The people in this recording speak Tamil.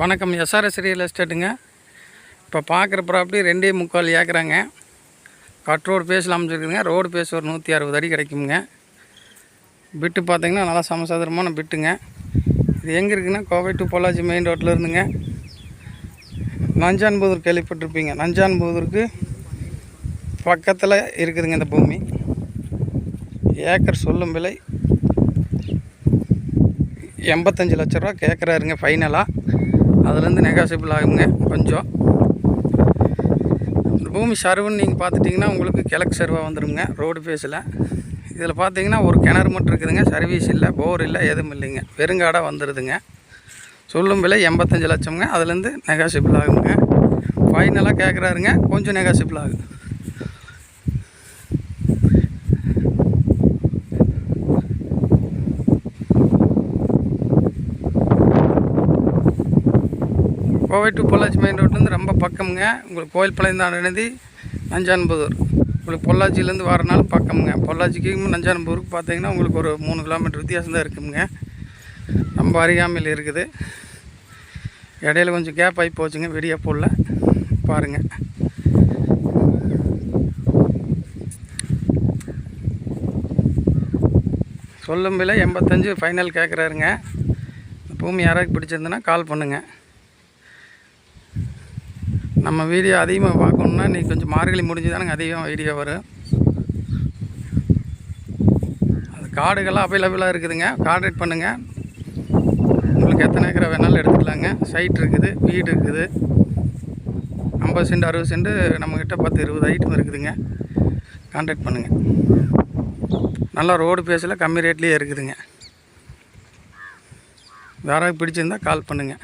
வணக்கம். எஸ்ஆர்எஸ் ரியல் எஸ்டேட்டுங்க இப்போ பார்க்குற ப்ராப்பர்ட்டி ரெண்டே முக்கால் ஏக்கராங்க. கட் ரோடு பேஸில் அமைச்சிருக்குதுங்க ரோடு பேஸ் ஒரு நூற்றி அறுபது அடி கிடைக்குங்க பிட்டு பார்த்திங்கன்னா நல்லா சமசாதரமான பிட்டுங்க இது எங்கே இருக்குன்னா கோவை டு பொள்ளாச்சி மெயின் ரோட்டில் இருந்துங்க. நஞ்சான்புதூர் கேள்விப்பட்டிருப்பீங்க. நஞ்சான்புதூருக்கு பக்கத்தில் இருக்குதுங்க இந்த பூமி. ஏக்கர் சொல்லும் விலை எண்பத்தஞ்சு லட்ச ரூபா கேட்குறாருங்க ஃபைனலாக அதுலேருந்து நெகாசிபிள் ஆகுங்க கொஞ்சம். பூமி சர்வுன்னு நீங்கள் பார்த்துட்டிங்கன்னா உங்களுக்கு கிழக்கு சர்வாக வந்துடுங்க ரோடு ஃபேஸில் இதில் பார்த்தீங்கன்னா ஒரு கிணறு மட்டும் இருக்குதுங்க சர்வீஸ் இல்லை போர் இல்லை எதுவும் இல்லைங்க. வெறுங்காடாக வந்துடுதுங்க சொல்லும் விலை எண்பத்தஞ்சு லட்சம்ங்க அதுலேருந்து நெகாசிபிள் ஆகுங்க. ஃபைனலாக கேட்குறாருங்க கொஞ்சம் நெகாசிபிள் ஆகும் கோவை டு பொள்ளாச்சி மெயின் ரோட்லேருந்து ரொம்ப பக்கம்ங்க. உங்களுக்கு கோயில் பாளையம் இணைந்து நஞ்சான்புதூர். உங்களுக்கு பொள்ளாச்சியிலேருந்து வரனால பக்கம்ங்க. பொள்ளாச்சிக்கு நஞ்சான்புதூருக்கு பார்த்தீங்கன்னா உங்களுக்கு ஒரு மூணு கிலோமீட்டர் வித்தியாசம் தான் இருக்குங்க. ரொம்ப அறியாமையில் இருக்குது. இடையில கொஞ்சம் கேப் ஆகி போச்சுங்க வீடியோ போடல. பாருங்கள் சொல்லும் விலை எண்பத்தஞ்சு ஃபைனல் கேட்குறாருங்க பூமி யாராவது பிடிச்சிருந்துன்னா கால் பண்ணுங்கள் நம்ம வீடியோ அதிகமாக பார்க்கணுன்னா நீ கொஞ்சம் மார்கழி முடிஞ்சு தானங்க அதிகமாக வீடியோ வரும். அது காடுகள்லாம் அவைலபிளாக இருக்குதுங்க. கான்டாக்ட் பண்ணுங்கள் உங்களுக்கு எத்தனை ஏக்கரை வேணாலும் எடுத்துக்கலாங்க. சைட் இருக்குது வீடு இருக்குது. ஐம்பது சென்ட் அறுபது சென்ட் நம்மக்கிட்ட பத்து இருபது ஐட்டம் இருக்குதுங்க. கான்டாக்ட் பண்ணுங்கள் நல்லா ரோடு பேஸில் கம்மி ரேட்லேயே இருக்குதுங்க. யாராவது பிடிச்சிருந்தா கால் பண்ணுங்கள்